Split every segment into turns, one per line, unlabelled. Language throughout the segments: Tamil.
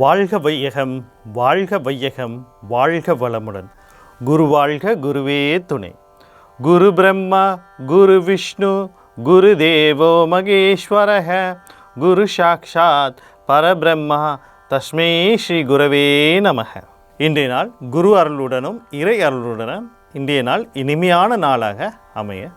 வாழ்க வையகம் வாழ்க வையகம் வாழ்க வளமுடன். குரு வாழ்க குருவே துணை. குரு பிரம்மா குரு விஷ்ணு குரு தேவோ மகேஸ்வரக. குரு சாக்ஷாத் பரபிரம்மா தஸ்மே ஸ்ரீ குரவே நமக. இன்றைய நாள் குரு அருளுடனும் இறை அருளுடனும் இன்றைய நாள் இனிமையான நாளாக அமைய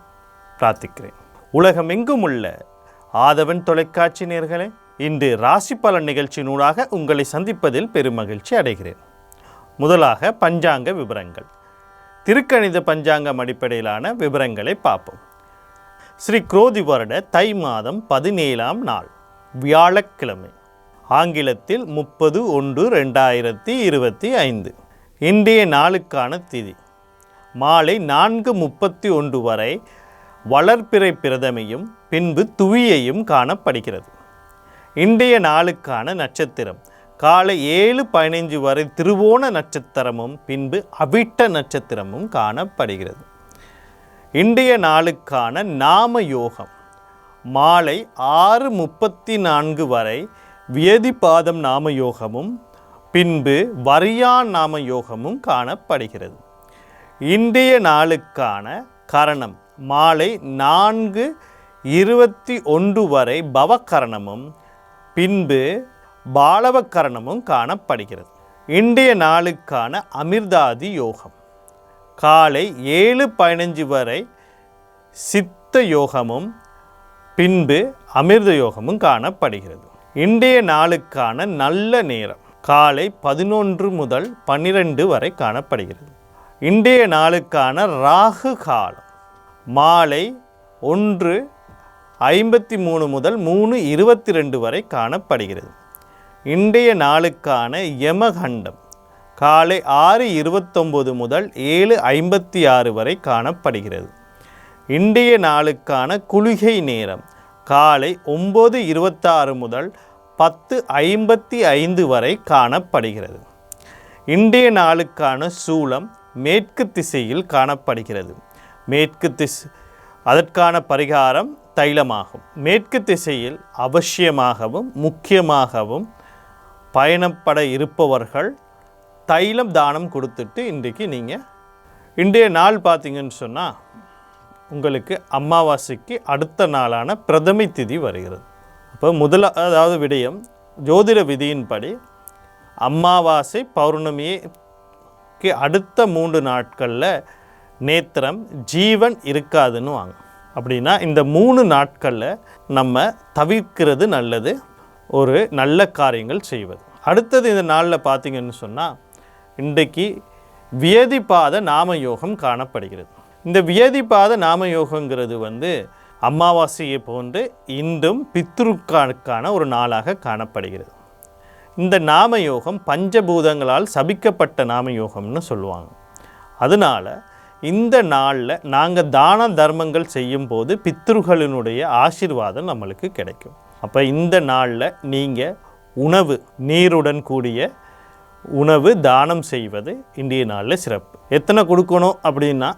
பிரார்த்திக்கிறேன். உலகமெங்கும் உள்ள ஆதவன் தொலைக்காட்சி நேர்களே இன்று ராசி பலன் நிகழ்ச்சியினூடாக உங்களை சந்திப்பதில் பெருமகிழ்ச்சி அடைகிறேன். முதலாக பஞ்சாங்க விவரங்கள் திருக்கணித பஞ்சாங்கம் அடிப்படையிலான விவரங்களை பார்ப்போம். ஸ்ரீ குரோதி வருட தை மாதம் பதினேழாம் நாள் வியாழக்கிழமை ஆங்கிலத்தில் முப்பது ஒன்று ரெண்டாயிரத்தி இருபத்தி ஐந்து இன்றைய நாளுக்கான திதி மாலை நான்கு முப்பத்தி ஒன்று வரை வளர்ப்பிறை பிரதமையும் பின்பு துவியையும் காணப்படுகிறது. இன்றைய நாளுக்கான நட்சத்திரம். காலை ஏழு பதினைஞ்சு வரை திருவோண நட்சத்திரமும் பின்பு அவிட்ட நட்சத்திரமும் காணப்படுகிறது. இன்றைய நாளுக்கான நாம யோகம். மாலை ஆறு முப்பத்தி நான்கு வரை வியதிபாதம் நாம யோகமும் பின்பு வரியான் நாம யோகமும் காணப்படுகிறது. இன்றைய நாளுக்கான கரணம் மாலை நான்கு இருபத்தி ஒன்று வரை பவகரணமும் பின்பு பாலவக்கரணமும் காணப்படுகிறது. இன்றைய நாளுக்கான அமிர்தாதி யோகம். காலை ஏழு பதினஞ்சு வரை சித்த யோகமும் பின்பு அமிர்த யோகமும் காணப்படுகிறது. இன்றைய நாளுக்கான நல்ல நேரம் காலை பதினொன்று முதல் பன்னிரெண்டு வரை காணப்படுகிறது. இன்றைய நாளுக்கான ராகு காலம் மாலை ஒன்று ஐம்பத்தி மூணு முதல் மூணு இருபத்தி ரெண்டு வரை காணப்படுகிறது. இன்றைய நாளுக்கான யமகண்டம் காலை ஆறு இருபத்தொம்போது முதல் ஏழு ஐம்பத்தி ஆறு வரை காணப்படுகிறது. இன்றைய நாளுக்கான குளிகை நேரம் காலை ஒம்பது இருபத்தாறு முதல் பத்து ஐம்பத்தி ஐந்து வரை காணப்படுகிறது. இன்றைய நாளுக்கான சூலம் மேற்கு திசையில் காணப்படுகிறது. மேற்கு திசை அதற்கான பரிகாரம் தைலமாகும். மேற்கு திசையில் அவசியமாகவும் முக்கியமாகவும் பயணப்பட இருப்பவர்கள் தைலம் தானம் கொடுத்துட்டு இன்றைக்கு நீங்கள் இன்றைய நாள் பார்த்தீங்கன்னு சொன்னால் உங்களுக்கு அமாவாசைக்கு அடுத்த நாளான பிரதமை திதி வருகிறது. அப்போ முதல அதாவது விடயம் ஜோதிட விதியின்படி அமாவாசை பௌர்ணமிக்கு அடுத்த மூன்று நாட்களில் நேத்திரம் ஜீவன் இருக்காதுன்னு வாங்க. அப்படின்னா இந்த மூணு நாட்களில் நம்ம தவிர்க்கிறது நல்லது ஒரு நல்ல காரியங்கள் செய்வது. அடுத்தது இந்த நாளில் பார்த்தீங்கன்னு சொன்னால் இன்றைக்கு வியதிபாத நாமயோகம் காணப்படுகிறது. இந்த வியதிபாத நாமயோகங்கிறது வந்து அமாவாசையை போன்று இன்றும் பித்ருக்கானுக்கான ஒரு நாளாக காணப்படுகிறது. இந்த நாமயோகம் பஞ்சபூதங்களால் சபிக்கப்பட்ட நாமயோகம்னு சொல்லுவாங்க. அதனால் இந்த நாளில் நாங்கள் தான தர்மங்கள் செய்யும்போது பித்ருகளினுடைய ஆசீர்வாதம் நம்மளுக்கு கிடைக்கும். அப்போ இந்த நாளில் நீங்கள் உணவு நீருடன் கூடிய உணவு தானம் செய்வது இன்றைய நாளில் சிறப்பு. எத்தனை கொடுக்கணும் அப்படின்னா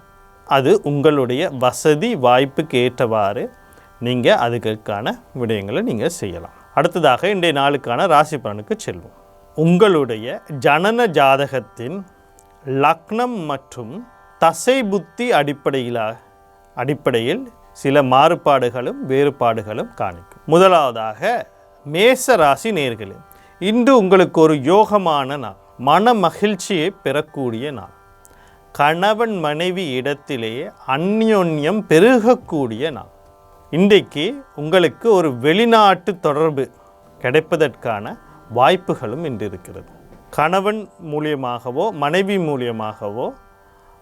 அது உங்களுடைய வசதி வாய்ப்புக்கு ஏற்றவாறு நீங்கள் அதுக்கான விடயங்களை நீங்கள் செய்யலாம். அடுத்ததாக இன்றைய நாளுக்கான ராசி பலனுக்கு செல்வோம். உங்களுடைய ஜனன ஜாதகத்தின் லக்னம் மற்றும் தசை புத்தி அடிப்படையிலாக அடிப்படையில் சில மாறுபாடுகளும் வேறுபாடுகளும் காணிக்கும். முதலாவதாக மேச ராசி நேர்களே இன்று உங்களுக்கு ஒரு யோகமான நாள் மன மகிழ்ச்சியை பெறக்கூடிய நாள். கணவன் மனைவி இடத்திலேயே அந்யோன்யம் பெருகக்கூடிய நாள். இன்றைக்கு உங்களுக்கு ஒரு வெளிநாட்டு தொடர்பு கிடைப்பதற்கான வாய்ப்புகளும் இன்று இருக்கிறது கணவன் மூலியமாகவோ மனைவி மூலியமாகவோ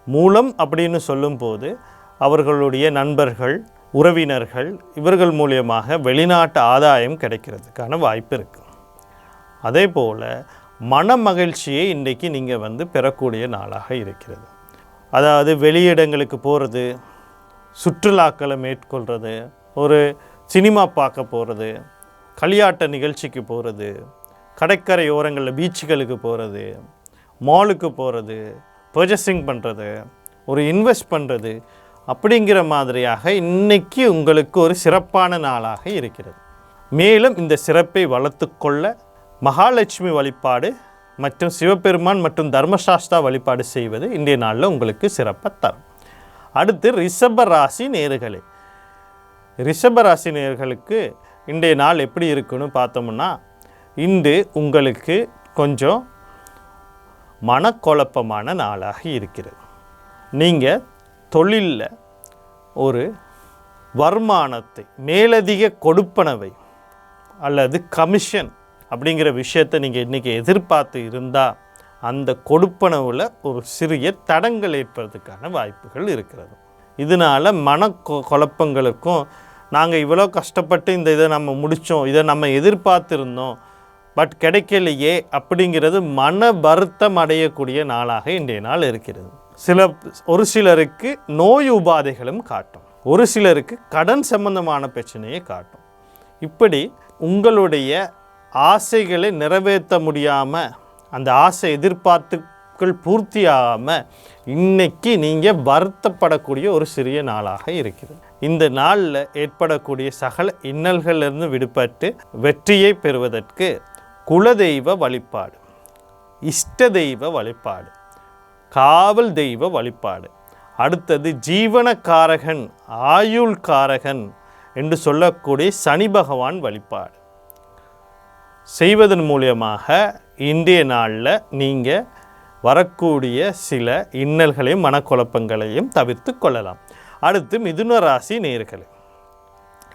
மூலம் அப்படின்னு சொல்லும்போது அவர்களுடைய நண்பர்கள் உறவினர்கள் இவர்கள் மூலியமாக வெளிநாட்டு ஆதாயம் கிடைக்கிறதுக்கான வாய்ப்பு இருக்குது அதே போல் மன மகிழ்ச்சியை இன்றைக்கு நீங்கள் வந்து பெறக்கூடிய நாளாக இருக்கிறது. அதாவது வெளியிடங்களுக்கு போகிறது சுற்றுலாக்களை மேற்கொள்கிறது ஒரு சினிமா பார்க்க போகிறது களியாட்ட நிகழ்ச்சிக்கு போகிறது கடற்கரை ஓரங்களில் பீச்சுகளுக்கு போகிறது மாலுக்கு போகிறது பர்ச்சேசிங் பண்ணுறது ஒரு இன்வெஸ்ட் பண்ணுறது அப்படிங்கிற மாதிரியாக இன்றைக்கி உங்களுக்கு ஒரு சிறப்பான நாளாக இருக்கிறது. மேலும் இந்த சிறப்பை வளர்த்துக்கொள்ள மகாலட்சுமி வழிபாடு மற்றும் சிவபெருமான் மற்றும் தர்மசாஸ்தா வழிபாடு செய்வது இன்றைய நாளில் உங்களுக்கு சிறப்பை தரும். அடுத்து ரிஷப ராசி நேர்களே. ரிஷப ராசி நேர்களுக்கு இன்றைய நாள் எப்படி இருக்குன்னு பார்த்தோம்னா இன்று உங்களுக்கு கொஞ்சம் மனக்குழப்பமான நாளாக இருக்கிறது. நீங்கள் தொழிலில் ஒரு வருமானத்தை மேலதிக கொடுப்பனவை அல்லது கமிஷன் அப்படிங்கிற விஷயத்தை நீங்கள் இன்றைக்கி எதிர்பார்த்து இருந்தால் அந்த கொடுப்பனவில் ஒரு சிறிய தடங்கள் ஏற்படுறதுக்கான வாய்ப்புகள் இருக்கிறது. இதனால் மன கொ- குழப்பங்களுக்கும் நாங்கள் இவ்வளோ கஷ்டப்பட்டு இந்த இதை நம்ம முடித்தோம் இதை நம்ம எதிர்பார்த்துருந்தோம் பட் கிடைக்கலையே அப்படிங்கிறது மன வருத்தம் அடையக்கூடிய நாளாக இன்றைய நாள் இருக்கிறது. சில ஒரு சிலருக்கு நோய் உபாதைகளும் காட்டும். ஒரு சிலருக்கு கடன் சம்பந்தமான பிரச்சனையை காட்டும். இப்படி உங்களுடைய ஆசைகளை நிறைவேற்ற முடியாமல் அந்த ஆசை எதிர்பார்த்துக்கள் பூர்த்தியாகாமல் இன்னைக்கு நீங்கள் வருத்தப்படக்கூடிய ஒரு சிறிய நாளாக இருக்கிறது. இந்த நாளில் ஏற்படக்கூடிய சகல இன்னல்களிலிருந்து விடுபட்டு வெற்றியை பெறுவதற்கு குலதெய்வ வழிபாடு இஷ்ட தெய்வ வழிபாடு காவல் தெய்வ வழிபாடு. அடுத்தது ஜீவனக்காரகன் ஆயுள்காரகன் என்று சொல்லக்கூடிய சனி பகவான் வழிபாடு. செய்வதன் மூலியமாக இன்றைய நாளில் நீங்கள் வரக்கூடிய சில இன்னல்களையும் மனக்குழப்பங்களையும் தவிர்த்து கொள்ளலாம். அடுத்து மிதுன ராசி நேர்களே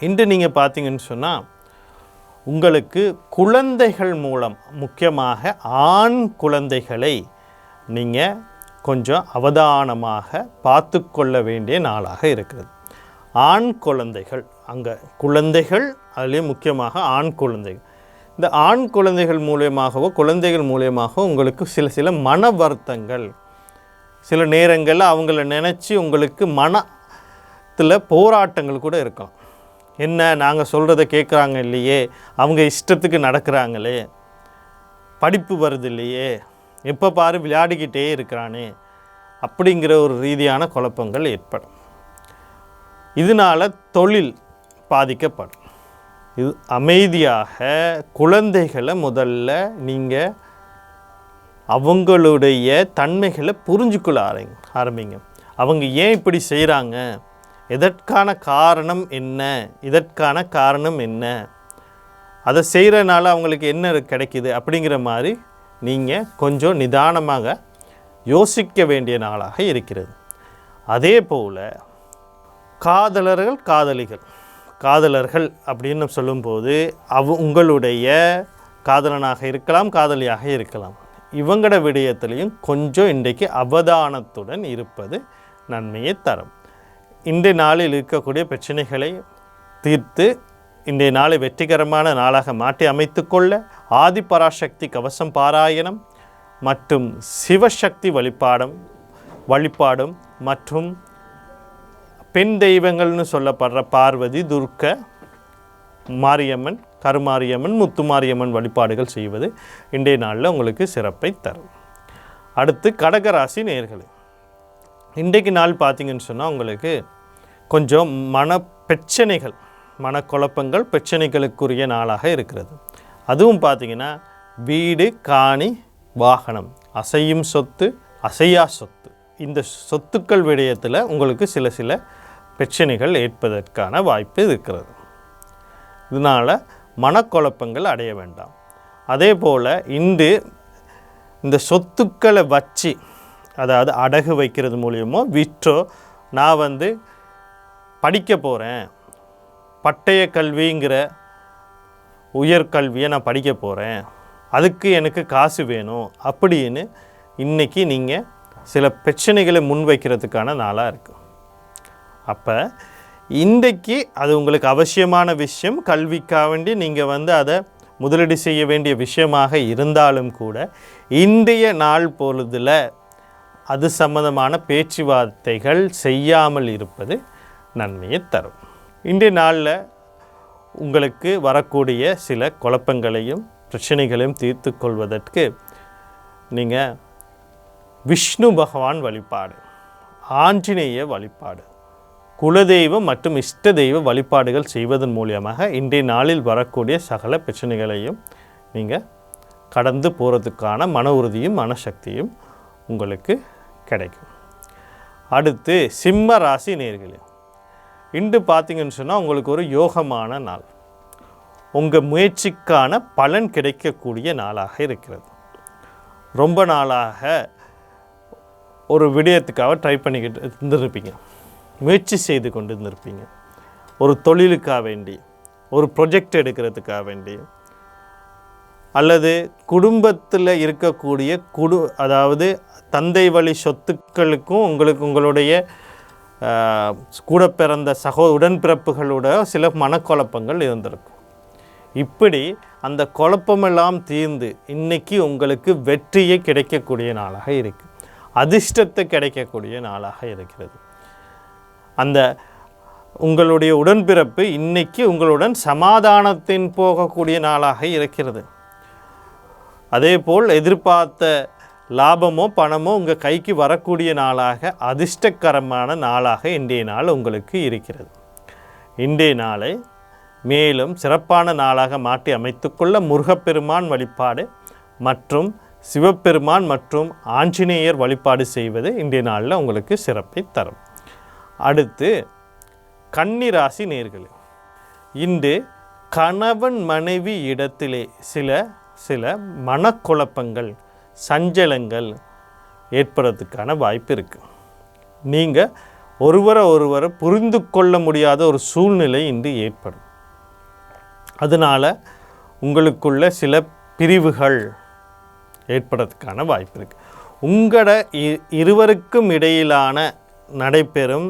இன்று நீங்கள் பார்த்தீங்கன்னு சொன்னால் உங்களுக்கு குழந்தைகள் மூலம் முக்கியமாக ஆண் குழந்தைகளை நீங்கள் கொஞ்சம் அவதானமாக பார்த்து கொள்ள வேண்டிய நாளாக இருக்கிறது. ஆண் குழந்தைகள் அங்கே குழந்தைகள் அதுலேயும் முக்கியமாக ஆண் குழந்தைகள். இந்த ஆண் குழந்தைகள் மூலியமாகவோ குழந்தைகள் மூலியமாகவோ உங்களுக்கு சில சில மன வருத்தங்கள். சில நேரங்களில் அவங்கள நினச்சி உங்களுக்கு மனத்தில் போராட்டங்கள் கூட இருக்கும் என்ன நாங்கள் சொல்கிறத கேட்குறாங்க இல்லையே? அவங்க இஷ்டத்துக்கு நடக்கிறாங்களே. படிப்பு வருது இல்லையே? எப்போ பாரு விளையாடிக்கிட்டே இருக்கிறானே. அப்படிங்கிற ஒரு ரீதியான குழப்பங்கள் ஏற்படும். இதனால் தொழில் பாதிக்கப்படும். இது அமைதியாக குழந்தைகளை முதல்ல நீங்கள் அவங்களுடைய தன்மைகளை புரிஞ்சுக்கொள்ள ஆரம்பி ஆரம்பிங்க. அவங்க ஏன் இப்படி செய்கிறாங்க எதற்கான காரணம் என்ன? இதற்கான காரணம் என்ன? அதை செய்கிறனால அவங்களுக்கு என்ன கிடைக்கிது அப்படிங்கிற மாதிரி நீங்கள் கொஞ்சம் நிதானமாக யோசிக்க வேண்டிய நாளாக இருக்கிறது. அதே போல் காதலர்கள் காதலிகள். காதலர்கள் அப்படின்னு சொல்லும்போது அவ உங்களுடைய காதலனாக இருக்கலாம் காதலியாக இருக்கலாம். இவங்களோட விடயத்திலையும் கொஞ்சம் இன்றைக்கு அவதானத்துடன் இருப்பது நன்மையை தரும். இன்றைய நாளில் இருக்கக்கூடிய பிரச்சனைகளை தீர்த்து இன்றைய நாளை வெற்றிகரமான நாளாக மாற்றி அமைத்துக்கொள்ள ஆதிபராசக்தி கவசம் பாராயணம் மற்றும் சிவசக்தி வழிபாடும் வழிபாடும் மற்றும் பெண் தெய்வங்கள்னு சொல்லப்படுற பார்வதி துர்க்க மாரியம்மன் கருமாரியம்மன் முத்துமாரியம்மன் வழிபாடுகள் செய்வது இன்றைய நாளில் உங்களுக்கு சிறப்பை தரும். அடுத்து கடகராசி நேர்களே இன்றைக்கு நாள் பார்த்தீங்கன்னு சொன்னால் உங்களுக்கு கொஞ்சம் மன பிரச்சனைகள் மனக்குழப்பங்கள் பிரச்சனைகளுக்குரிய நாளாக இருக்கிறது. அதுவும் பார்த்தீங்கன்னா வீடு காணி வாகனம் அசையும் சொத்து அசையா சொத்து. இந்த சொத்துக்கள் விடயத்தில் உங்களுக்கு சில சில பிரச்சனைகள் ஏற்பதற்கான வாய்ப்பு இருக்கிறது. இதனால் மனக்குழப்பங்கள் அடைய வேண்டாம். அதே போல் இன்று இந்த சொத்துக்களை வச்சு அதாவது அடகு வைக்கிறது மூலியமோ விற்றோ நான் வந்து படிக்க போகிறேன் பட்டய கல்விங்கிற உயர்கல்வியை நான் படிக்க போகிறேன் அதுக்கு எனக்கு காசு வேணும் அப்படின்னு இன்றைக்கி நீங்கள் சில பிரச்சனைகளை முன்வைக்கிறதுக்கான நாளாக இருக்கும் அப்போ இன்றைக்கு அது உங்களுக்கு அவசியமான விஷயம். கல்விக்காக வேண்டி நீங்கள் வந்து அதை முதலீடு செய்ய வேண்டிய விஷயமாக இருந்தாலும் கூட இன்றைய நாள் பொழுதில் அது சம்பந்தமான பேச்சுவார்த்தைகள் செய்யாமல் இருப்பது நன்மையை தரும். இன்றைய நாளில் உங்களுக்கு வரக்கூடிய சில குழப்பங்களையும் பிரச்சனைகளையும் தீர்த்து கொள்வதற்கு நீங்கள் விஷ்ணு பகவான் வழிபாடு ஆஞ்சநேய வழிபாடு குலதெய்வம் மற்றும் இஷ்ட தெய்வ வழிபாடுகள் செய்வதன் மூலியமாக இன்றைய நாளில் வரக்கூடிய சகல பிரச்சனைகளையும் நீங்கள் கடந்து போகிறதுக்கான மன உறுதியும் மனசக்தியும் உங்களுக்கு கிடைக்கும். அடுத்து சிம்ம ராசி நேர்களே இன்று பார்த்தீங்கன்னு சொன்னால் உங்களுக்கு ஒரு யோகமான நாள். உங்கள் முயற்சிக்கான பலன் கிடைக்கக்கூடிய நாளாக இருக்கிறது. ரொம்ப நாளாக ஒரு விடயத்துக்காக ட்ரை பண்ணிக்கிட்டு இருந்திருப்பீங்க. முயற்சி செய்து கொண்டு இருந்திருப்பீங்க ஒரு தொழிலுக்காக வேண்டி ஒரு ப்ரொஜெக்ட் எடுக்கிறதுக்காக வேண்டி அல்லது குடும்பத்தில் இருக்கக்கூடிய குடு அதாவது தந்தை வழி சொத்துக்களுக்கும் உங்களுக்கு உங்களுடைய கூட பிறந்த சகோ உடன்பிறப்புகளோட சில மனக்குழப்பங்கள் இருந்திருக்கும். இப்படி அந்த குழப்பமெல்லாம் தீர்ந்து இன்னைக்கு உங்களுக்கு வெற்றியை கிடைக்கக்கூடிய நாளாக இருக்கு. அதிர்ஷ்டத்தை கிடைக்கக்கூடிய நாளாக இருக்கிறது. அந்த உங்களுடைய உடன்பிறப்பு இன்னைக்கு உங்களுடன் சமாதானத்தின் போகக்கூடிய நாளாக இருக்கிறது. அதேபோல் எதிர்பார்த்த லாபமோ பணமோ உங்கள் கைக்கு வரக்கூடிய நாளாக அதிர்ஷ்டகரமான நாளாக இன்றைய நாள் உங்களுக்கு இருக்கிறது. இன்றைய நாளை மேலும் சிறப்பான நாளாக மாற்றி அமைத்துக்கொள்ள முருகப்பெருமான் வழிபாடு மற்றும் சிவபெருமான் மற்றும் ஆஞ்சநேயர் வழிபாடு செய்வது இன்றைய நாளில் உங்களுக்கு சிறப்பை தரும். அடுத்து கன்னிராசி நேர்களே. இன்று கணவன் மனைவி இடத்திலே சில சில மனக்குழப்பங்கள் சஞ்சலங்கள் ஏற்படுறதுக்கான வாய்ப்பு இருக்குது நீங்கள் ஒருவரை ஒருவரை புரிந்து கொள்ள முடியாத ஒரு சூழ்நிலை இன்று ஏற்படும். அதனால் உங்களுக்குள்ள சில பிரிவுகள் ஏற்படுறதுக்கான வாய்ப்பு இருக்குது உங்களோட இ- இருவருக்கும் இடையிலான நடைபெறும்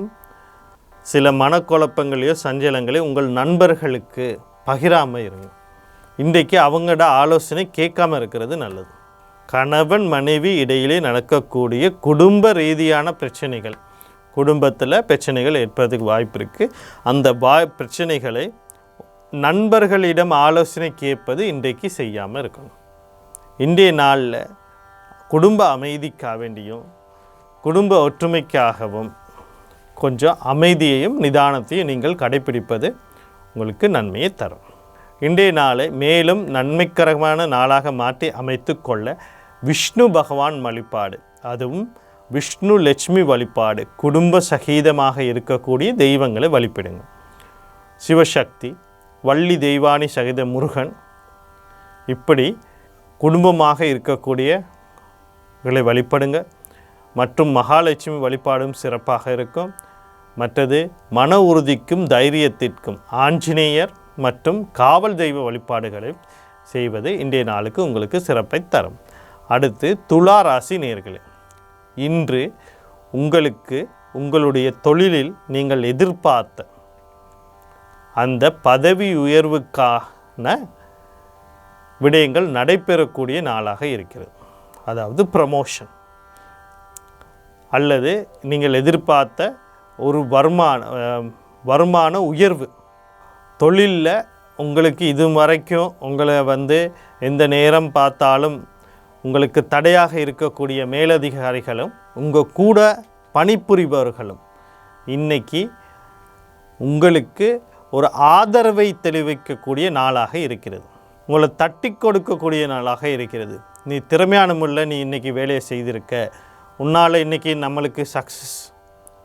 சில மனக்குழப்பங்களையோ சஞ்சலங்களையோ உங்கள் நண்பர்களுக்கு பகிராமல் இருங்க. இன்றைக்கு அவங்களோட ஆலோசனை கேட்காம இருக்கிறது நல்லது. கணவன் மனைவி இடையிலே நடக்கக்கூடிய குடும்ப ரீதியான பிரச்சனைகள் குடும்பத்தில் பிரச்சனைகள் ஏற்படுறதுக்கு வாய்ப்பு இருக்குது அந்த வாய் பிரச்சனைகளை நண்பர்களிடம் ஆலோசனை கேட்பது இன்றைக்கு செய்யாமல் இருக்கணும். இன்றைய நாளில் குடும்ப அமைதிக்காக வேண்டியும் குடும்ப ஒற்றுமைக்காகவும் கொஞ்சம் அமைதியையும் நிதானத்தையும் நீங்கள் கடைப்பிடிப்பது உங்களுக்கு நன்மையை தரும். இன்றைய நாளை மேலும் நன்மைக்கரமான நாளாக மாற்றி அமைத்து கொள்ள விஷ்ணு பகவான் வழிபாடு அதுவும் விஷ்ணு லட்சுமி வழிபாடு குடும்ப சகிதமாக இருக்கக்கூடிய தெய்வங்களை வழிபடுங்க. சிவசக்தி வள்ளி தெய்வானி சகித முருகன் இப்படி குடும்பமாக இருக்கக்கூடியவர்களை வழிபடுங்க. மற்றும் மகாலட்சுமி வழிபாடும் சிறப்பாக இருக்கும். மற்றது மன உறுதிக்கும் தைரியத்திற்கும் ஆஞ்சநேயர் மற்றும் காவல் தெய்வ வழிபாடுகளை செய்வது இன்றைய நாளுக்கு உங்களுக்கு சிறப்பை தரும். அடுத்து துலா ராசி நேர்களே இன்று உங்களுக்கு உங்களுடைய தொழிலில் நீங்கள் எதிர்பார்த்த அந்த பதவி உயர்வுக்கான விடயங்கள் நடைபெறக்கூடிய நாளாக இருக்கிறது. அதாவது ப்ரமோஷன் அல்லது நீங்கள் எதிர்பார்த்த ஒரு வருமான வருமான உயர்வு. தொழிலில் உங்களுக்கு இது வரைக்கும் உங்களை வந்து எந்த நேரம் பார்த்தாலும் உங்களுக்கு தடையாக இருக்கக்கூடிய மேலதிகாரிகளும் உங்கள் கூட பணிபுரிபவர்களும் இன்றைக்கி உங்களுக்கு ஒரு ஆதரவை தெளிவிக்கக்கூடிய நாளாக இருக்கிறது. உங்களை தட்டி கொடுக்கக்கூடிய நாளாக இருக்கிறது. நீ திறமையான முறையில் நீ இன்னைக்கு வேலையை செய்திருக்க. உன்னால் இன்னைக்கு நம்மளுக்கு சக்ஸஸ்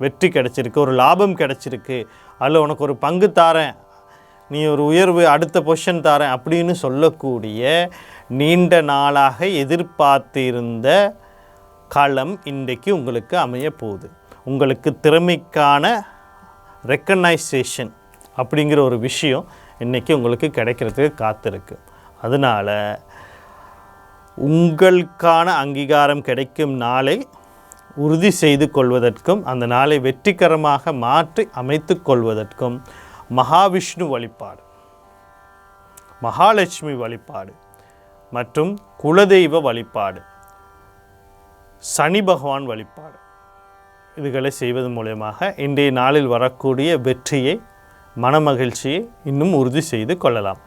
வெற்றி கிடச்சிருக்கு ஒரு லாபம் கிடச்சிருக்கு. அதில் உனக்கு ஒரு பங்கு தாரேன் நீ ஒரு உயர்வு அடுத்த பொசிஷன் தாரேன் அப்படின்னு சொல்லக்கூடிய நீண்ட நாளாக எதிர்பார்த்திருந்த களம் இன்றைக்கு உங்களுக்கு அமைய போகுது. உங்களுக்கு திறமைக்கான ரெக்கக்னைசேஷன் அப்படிங்கிற ஒரு விஷயம் இன்றைக்கி உங்களுக்கு கிடைக்கிறதுக்கு காத்திருக்கு. அதனால் உங்களுக்கான அங்கீகாரம் கிடைக்கும் நாளை உறுதி செய்து கொள்வதற்கும் அந்த நாளை வெற்றிகரமாக மாற்றி அமைத்து கொள்வதற்கும் மகாவிஷ்ணு வழிபாடு மகாலட்சுமி வழிபாடு மற்றும் குலதெய்வ வழிபாடு சனி பகவான் வழிபாடு. இதுகளை செய்வது மூலயமாக இன்றைய நாளில் வரக்கூடிய வெற்றியை மனமகிழ்ச்சியை இன்னும் உறுதி செய்து கொள்ளலாம்.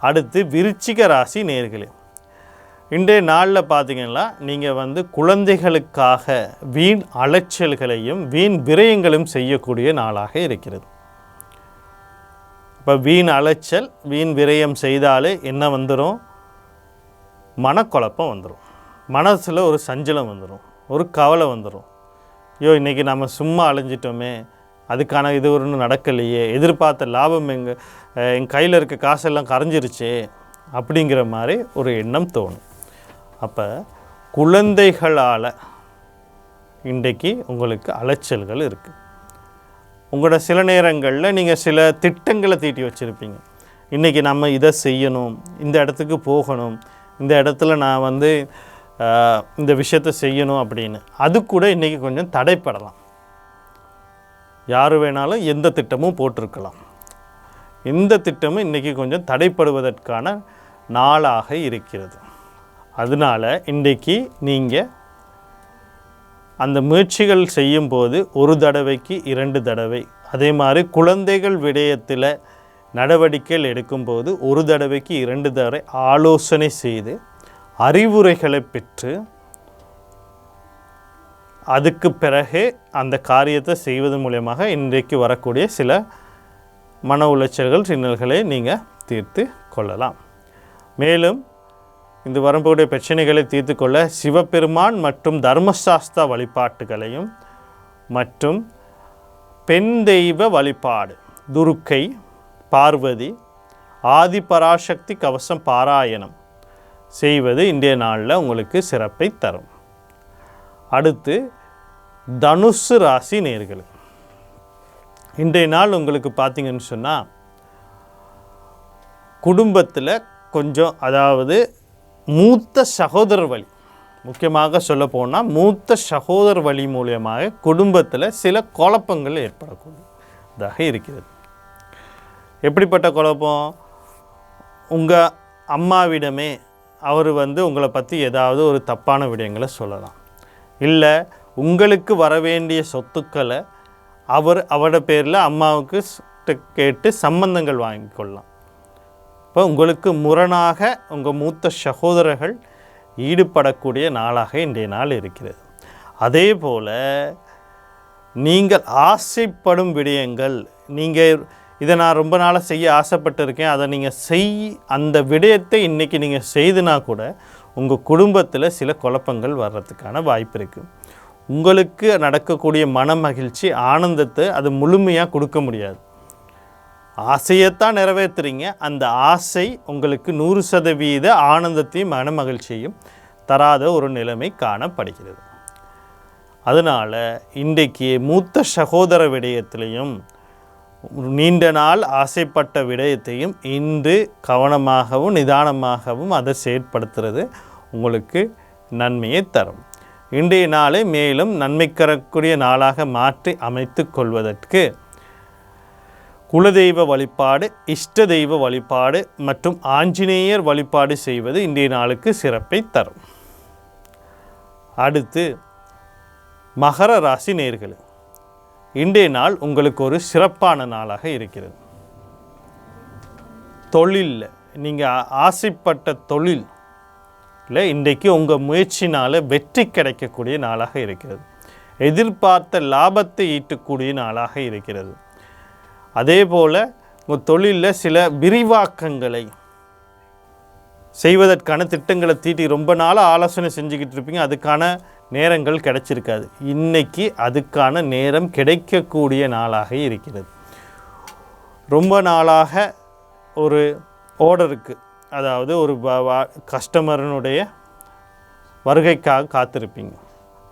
அடுத்து விருச்சிக ராசி நேர்களே இன்றைய நாளில் பார்த்தீங்கன்னா நீங்கள் வந்து குழந்தைகளுக்காக வீண் அலைச்சல்களையும் வீண் விரயங்களும் செய்யக்கூடிய நாளாக இருக்கிறது. இப்போ வீண் அலைச்சல் வீண் விரயம் செய்தாலே என்ன வந்துடும் மனக்குழப்பம் வந்துடும் மனசில் ஒரு சஞ்சலம் வந்துடும் ஒரு கவலை வந்துடும் ஐயோ இன்றைக்கி நம்ம சும்மா அலைஞ்சிட்டோமே அதுக்கான இது ஒன்றும் நடக்கலையே எதிர்பார்த்த லாபம் எங்கள் என் கையில் இருக்க காசெல்லாம் கரைஞ்சிருச்சே அப்படிங்கிற மாதிரி ஒரு எண்ணம் தோணும். அப்போ குழந்தைகளால் இன்றைக்கு உங்களுக்கு அலைச்சல்கள் இருக்குது உங்களோட சில நேரங்களில் நீங்கள் சில திட்டங்களை தீட்டி வச்சுருப்பீங்க. இன்றைக்கி நம்ம இதை செய்யணும் இந்த இடத்துக்கு போகணும் இந்த இடத்துல நான் வந்து இந்த விஷயத்தை செய்யணும் அப்படின்னு. அது கூட இன்றைக்கி கொஞ்சம் தடைப்படலாம். யார் வேணாலும் எந்த திட்டமும் போட்டிருக்கலாம். இந்த திட்டமும் இன்றைக்கி கொஞ்சம் தடைப்படுவதற்கான நாளாக இருக்கிறது. அதனால் இன்றைக்கி நீங்கள் அந்த முயற்சிகள் செய்யும்போது ஒரு தடவைக்கு இரண்டு தடவை. அதே மாதிரி குழந்தைகள் விடயத்தில் நடவடிக்கைகள் எடுக்கும்போது ஒரு தடவைக்கு இரண்டு தடவை ஆலோசனை செய்து அறிவுரைகளை பெற்று அதுக்கு பிறகு அந்த காரியத்தை செய்வது மூலயமாக இன்றைக்கு வரக்கூடிய சில மன உளைச்சல்கள் சின்னல்களை நீங்கள் தீர்த்து கொள்ளலாம். மேலும் இந்த வரம்புடைய பிரச்சனைகளை தீர்த்து கொள்ள சிவபெருமான் மற்றும் தர்மசாஸ்தா வழிபாட்டுகளையும் மற்றும் பெண் தெய்வ வழிபாடு துருக்கை பார்வதி ஆதிபராசக்தி கவசம் பாராயணம் செய்வது இன்றைய நாளில் உங்களுக்கு சிறப்பை தரும். அடுத்து தனுசு ராசி நேர்கள். இன்றைய நாள் உங்களுக்கு பார்த்திங்கன்னு சொன்னால் குடும்பத்தில் கொஞ்சம் அதாவது மூத்த சகோதரர் வழி. முக்கியமாக சொல்ல போனால் மூத்த சகோதரர் வழி மூலியமாக குடும்பத்தில் சில குழப்பங்கள் ஏற்படக்கூடியதாக இருக்கிறது. எப்படிப்பட்ட குழப்பம்? உங்கள் அம்மாவிடமே அவர் வந்து உங்களை பற்றி ஏதாவது ஒரு தப்பான விடயங்களை சொல்லலாம். இல்லை உங்களுக்கு வர வேண்டிய சொத்துக்களை அவர் அவரோட பேரில் அம்மாவுக்கு கேட்டு சம்பந்தங்கள் வாங்கி கொள்ளலாம். இப்போ உங்களுக்கு முரணாக உங்கள் மூத்த சகோதரர்கள் ஈடுபடக்கூடிய நாளாக இன்றைய நாள் இருக்கிறது. அதே போல் நீங்கள் ஆசைப்படும் விடயங்கள் நீங்கள் இதை நான் ரொம்ப நாளாக செய்ய ஆசைப்பட்டிருக்கேன் அதை நீங்கள் செய் அந்த விடயத்தை இன்றைக்கி நீங்கள் செய்துனா கூட உங்கள் குடும்பத்தில் சில குழப்பங்கள் வர்றதுக்கான வாய்ப்பு இருக்குது உங்களுக்கு நடக்கக்கூடிய மன மகிழ்ச்சி ஆனந்தத்தை அது முழுமையாக கொடுக்க முடியாது. ஆசையைத்தான் நிறைவேற்றுறீங்க. அந்த ஆசை உங்களுக்கு நூறு சதவீத ஆனந்தத்தையும் மன மகிழ்ச்சியையும் தராத ஒரு நிலைமை காணப்படுகிறது. அதனால் இன்றைக்கு மூத்த சகோதர விடயத்திலையும் நீண்ட நாள் ஆசைப்பட்ட விடயத்தையும் இன்று கவனமாகவும் நிதானமாகவும் அதை செயற்படுத்துறது உங்களுக்கு நன்மையை தரும். இன்றைய நாளை மேலும் நன்மை கரக்கூடிய நாளாக மாற்றி அமைத்து கொள்வதற்கு குலதெய்வ வழிபாடு இஷ்ட தெய்வ வழிபாடு மற்றும் ஆஞ்சநேயர் வழிபாடு செய்வது இன்றைய நாளுக்கு சிறப்பை தரும். அடுத்து மகர ராசி நேர்கள் இன்றைய நாள் உங்களுக்கு ஒரு சிறப்பான நாளாக இருக்கிறது. தொழிலில் நீங்கள் ஆசைப்பட்ட தொழில் இல்லை இன்றைக்கு உங்கள் முயற்சினால் வெற்றி கிடைக்கக்கூடிய நாளாக இருக்கிறது. எதிர்பார்த்த லாபத்தை ஈட்டக்கூடிய நாளாக இருக்கிறது. அதே போல் உங்கள் தொழிலில் சில விரிவாக்கங்களை செய்வதற்கான திட்டங்களை தீட்டி ரொம்ப நாளாக ஆலோசனை செஞ்சுக்கிட்டு இருப்பீங்க. அதுக்கான நேரங்கள் கிடைச்சிருக்காது. இன்னைக்கு அதுக்கான நேரம் கிடைக்கக்கூடிய நாளாக இருக்கிறது. ரொம்ப நாளாக ஒரு ஆர்டருக்கு அதாவது ஒரு கஸ்டமரனுடைய வருகைக்காக காத்திருப்பீங்க.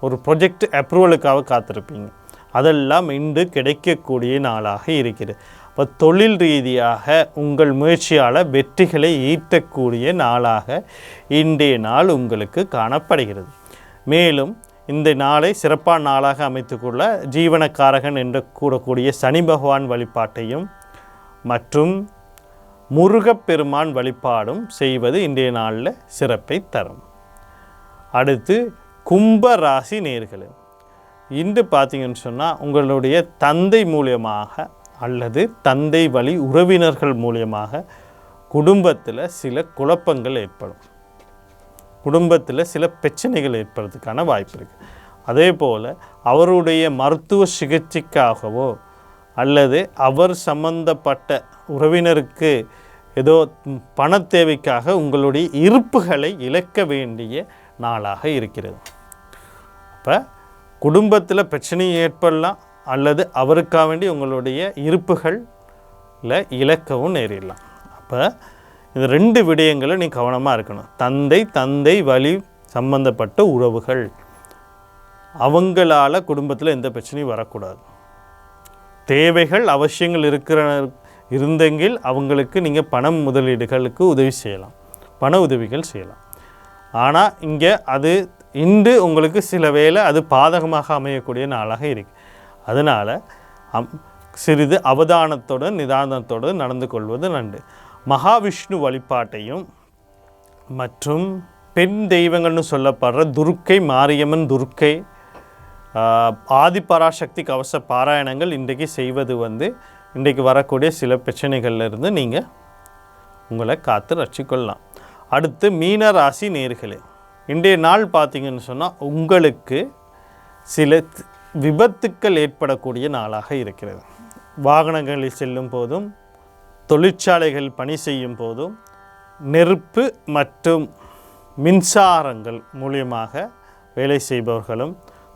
ஒரு ப்ரொஜெக்ட் அப்ரூவலுக்காக காத்திருப்பீங்க. அதெல்லாம் இன்று கிடைக்கக்கூடிய நாளாக இருக்கிறது. இப்போ தொழில் ரீதியாக உங்கள் முயற்சியால் வெற்றிகளை ஈட்டக்கூடிய நாளாக இன்றைய நாள் உங்களுக்கு காணப்படுகிறது. மேலும் இந்த நாளை சிறப்பான நாளாக அமைத்துக்கொள்ள ஜீவனக்காரகன் என்று கூறக்கூடிய சனி பகவான் வழிபாட்டையும் மற்றும் முருகப்பெருமான் வழிபாடும் செய்வது இன்றைய நாளில் சிறப்பை தரும். அடுத்து கும்ப ராசி நேர்கள். இன்று பார்த்தீங்கன்னு சொன்னால் உங்களுடைய தந்தை மூலியமாக அல்லது தந்தை வழி உறவினர்கள் மூலியமாக குடும்பத்தில் சில குழப்பங்கள் ஏற்படும். குடும்பத்தில் சில பிரச்சனைகள் ஏற்படுறதுக்கான வாய்ப்பு இருக்குது அதே போல் அவருடைய மருத்துவ சிகிச்சைக்காகவோ அல்லது அவர் சம்பந்தப்பட்ட உறவினருக்கு ஏதோ பண தேவைக்காக உங்களுடைய இருப்புகளை இழக்க வேண்டிய நாளாக இருக்கிறது. அப்போ குடும்பத்தில் பிரச்சனை ஏற்படலாம் அல்லது அவருக்காக வேண்டி உங்களுடைய இருப்புகளில் இழக்கவும் நேரிடலாம். அப்போ இந்த ரெண்டு விடயங்களும் நீ கவனமாக இருக்கணும். தந்தை தந்தை வழி சம்பந்தப்பட்ட உறவுகள். அவங்களால குடும்பத்தில் எந்த பிரச்சனையும் வரக்கூடாது. தேவைகள் அவசியங்கள் இருக்கிற இருந்தெங்கில் அவங்களுக்கு நீங்கள் பணம் முதலீடுகளுக்கு உதவி செய்யலாம். பண உதவிகள் செய்யலாம். ஆனால் இங்கே அது இன்று உங்களுக்கு சில வேளை அது பாதகமாக அமையக்கூடிய நாளாக இருக்கு. அதனால் அம் சிறிது அவதானத்துடன் நிதானத்துடன் நடந்து கொள்வது நன்று. மகாவிஷ்ணு வழிபாட்டையும் மற்றும் பெண் தெய்வங்கள்னு சொல்லப்படுற துர்க்கை மாரியம்மன் துர்க்கை ஆதிபராசக்தி கவச பாராயணங்கள் இன்றைக்கு செய்வது வந்து இன்றைக்கு வரக்கூடிய சில பிரச்சனைகள்லேருந்து நீங்கள் உங்களை காத்து ரட்சிக்கொள்ளலாம். அடுத்து மீன ராசி நேர்களே. இன்றைய நாள் பார்த்தீங்கன்னு சொன்னால் உங்களுக்கு சில விபத்துக்கள் ஏற்படக்கூடிய நாளாக இருக்கிறது. வாகனங்களில் செல்லும் போதும் தொழிற்சாலைகள் பணி செய்யும் போதும் நெருப்பு மற்றும் மின்சாரங்கள் மூலியமாக வேலை செய்பவர்களும்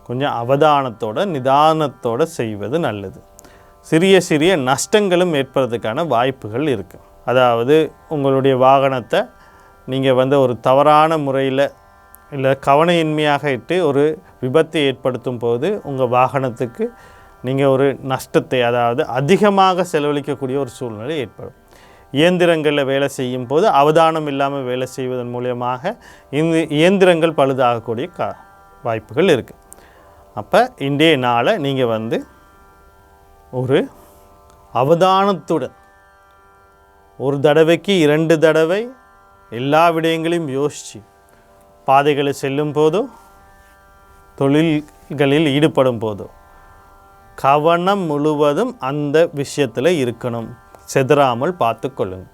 கொஞ்சம் அவதானத்தோட நிதானத்தோடு செய்வது நல்லது. சிறிய சிறிய நஷ்டங்களும் ஏற்படுறதுக்கான வாய்ப்புகள் இருக்குது அதாவது உங்களுடைய வாகனத்தை நீங்கள் வந்து ஒரு தவறான முறையில் இல்லை கவனையின்மையாக இட்டு ஒரு விபத்தை ஏற்படுத்தும் போது உங்கள் வாகனத்துக்கு நீங்கள் ஒரு நஷ்டத்தை அதாவது அதிகமாக செலவழிக்கக்கூடிய ஒரு சூழ்நிலை ஏற்படும். இயந்திரங்களில் வேலை செய்யும் போது அவதானம் இல்லாமல் வேலை செய்வதன் மூலியமாக இந்த இயந்திரங்கள் பழுதாகக்கூடிய கா வாய்ப்புகள் இருக்குது அப்போ இன்றைய நாளை நீங்கள் வந்து ஒரு அவதானத்துடன் ஒரு தடவைக்கு இரண்டு தடவை எல்லா விடயங்களையும் யோசித்து பாதைகளை செல்லும் போதோ தொழில்களில் ஈடுபடும் போதோ கவனம் முழுவதும் அந்த விஷயத்தில் இருக்கணும். செதறாமல் பார்த்து கொள்ளுங்கள்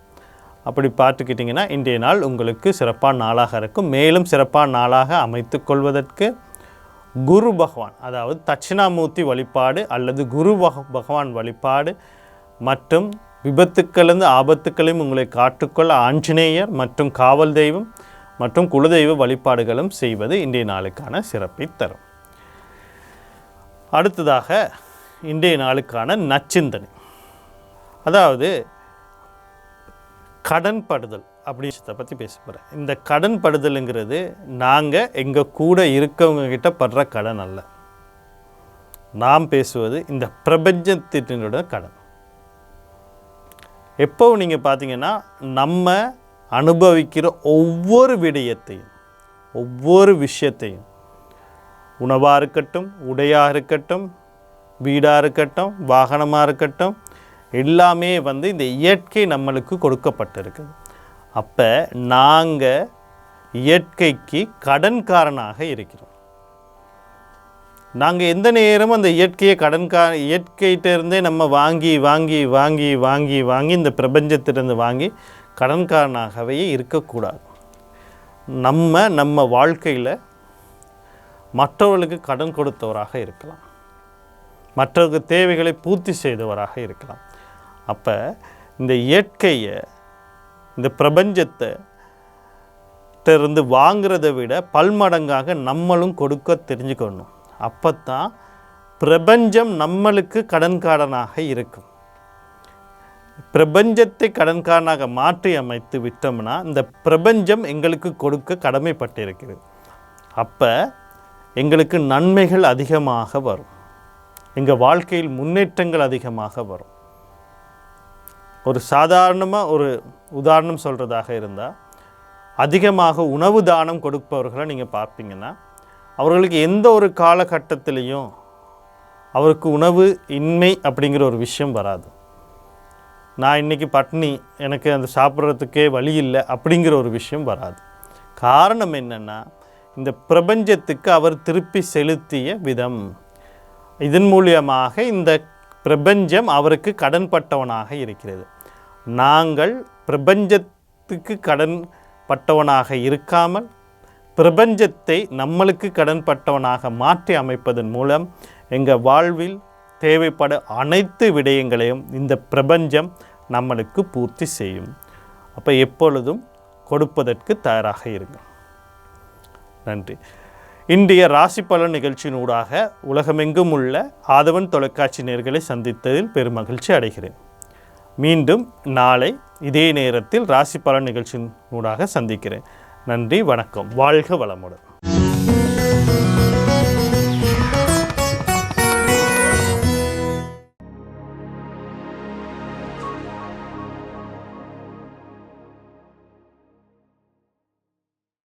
அப்படி பார்த்துக்கிட்டிங்கன்னா இன்றைய நாள் உங்களுக்கு சிறப்பான நாளாக இருக்கும். மேலும் சிறப்பான நாளாக அமைத்து கொள்வதற்கு குரு பகவான் அதாவது தட்சிணாமூர்த்தி வழிபாடு அல்லது குரு பகவான் வழிபாடு மற்றும் விபத்துக்களிலிருந்து ஆபத்துக்களையும் உங்களை காட்டுக்கொள்ள ஆஞ்சநேயர் மற்றும் காவல் தெய்வம் மற்றும் குலதெய்வ வழிபாடுகளும் செய்வது இன்றைய நாளுக்கான சிறப்பை தரும். அடுத்ததாக இன்றைய நாளுக்கான நச்சிந்தனை. அதாவது கடன்படுதல் அப்படி விஷயத்தை பற்றி பேச போகிறேன் இந்த கடன் படுதலுங்கிறது நாங்கள் எங்கள் கூட இருக்கவங்க கிட்ட படுற கடன் அல்ல. நாம் பேசுவது இந்த பிரபஞ்சத்தினோட கடன். எப்போ நீங்கள் பார்த்தீங்கன்னா நம்ம அனுபவிக்கிற ஒவ்வொரு விடயத்தையும் ஒவ்வொரு விஷயத்தையும் உணவாக இருக்கட்டும் உடையாக இருக்கட்டும் வீடாக இருக்கட்டும் வாகனமாக இருக்கட்டும் எல்லாமே வந்து இந்த இயற்கை நம்மளுக்கு கொடுக்கப்பட்டிருக்குது அப்போ நாங்கள் இயற்கைக்கு கடன்காரனாக இருக்கிறோம். நாங்கள் எந்த நேரமும் அந்த இயற்கையை கடன்கா இயற்கையிட்டேருந்தே நம்ம வாங்கி வாங்கி வாங்கி வாங்கி வாங்கி இந்த பிரபஞ்சத்திலிருந்து வாங்கி கடன்காரனாகவே இருக்கக்கூடாது. நம்ம நம்ம வாழ்க்கையில் மற்றவர்களுக்கு கடன் கொடுத்தவராக இருக்கலாம். மற்றவருக்கு தேவைகளை பூர்த்தி செய்தவராக இருக்கலாம். அப்போ இந்த இயற்கையை இந்த பிரபஞ்சத்தை இருந்து வாங்குறதை விட பல்மடங்காக நம்மளும் கொடுக்க தெரிஞ்சுக்கணும். அப்போ தான் பிரபஞ்சம் நம்மளுக்கு கடன்காரனாக இருக்கும். பிரபஞ்சத்தை கடன்காரனாக மாற்றி அமைத்து விட்டோம்னா இந்த பிரபஞ்சம் எங்களுக்கு கொடுக்க கடமைப்பட்டிருக்கிறது. அப்போ எங்களுக்கு நன்மைகள் அதிகமாக வரும். எங்கள் வாழ்க்கையில் முன்னேற்றங்கள் அதிகமாக வரும். ஒரு சாதாரணமாக ஒரு உதாரணம் சொல்கிறதாக இருந்தால் அதிகமாக உணவு தானம் கொடுப்பவர்களை நீங்கள் பார்ப்பீங்கன்னா அவர்களுக்கு எந்த ஒரு காலகட்டத்திலையும் அவருக்கு உணவு இன்மை அப்படிங்கிற ஒரு விஷயம் வராது. நான் இன்றைக்கி பட்னி எனக்கு அந்த சாப்பிட்றதுக்கே வழி இல்லை அப்படிங்கிற ஒரு விஷயம் வராது. காரணம் என்னென்னா இந்த பிரபஞ்சத்துக்கு அவர் திருப்பி செலுத்திய விதம். இதன் மூலியமாக இந்த பிரபஞ்சம் அவருக்கு கடன்பட்டவனாக இருக்கிறது. நாங்கள் பிரபஞ்சத்துக்கு கடன் பட்டவனாக இருக்காமல் பிரபஞ்சத்தை நம்மளுக்கு கடன்பட்டவனாக மாற்றி அமைப்பதன் மூலம் எங்கள் வாழ்வில் தேவைப்பட அனைத்து விடயங்களையும் இந்த பிரபஞ்சம் நம்மளுக்கு பூர்த்தி செய்யும். அப்போ எப்பொழுதும் கொடுப்பதற்கு தயாராக இருங்கள் நன்றி. இன்றைய ராசி பலன் நிகழ்ச்சியினூடாக உலகமெங்கும் உள்ள ஆதவன் தொலைக்காட்சி நேர்களை சந்தித்ததில் பெருமகிழ்ச்சி அடைகிறேன். மீண்டும் நாளை இதே நேரத்தில் ராசி பலன் நிகழ்ச்சியினூடாக சந்திக்கிறேன். நன்றி வணக்கம். வாழ்க வளமுடன்.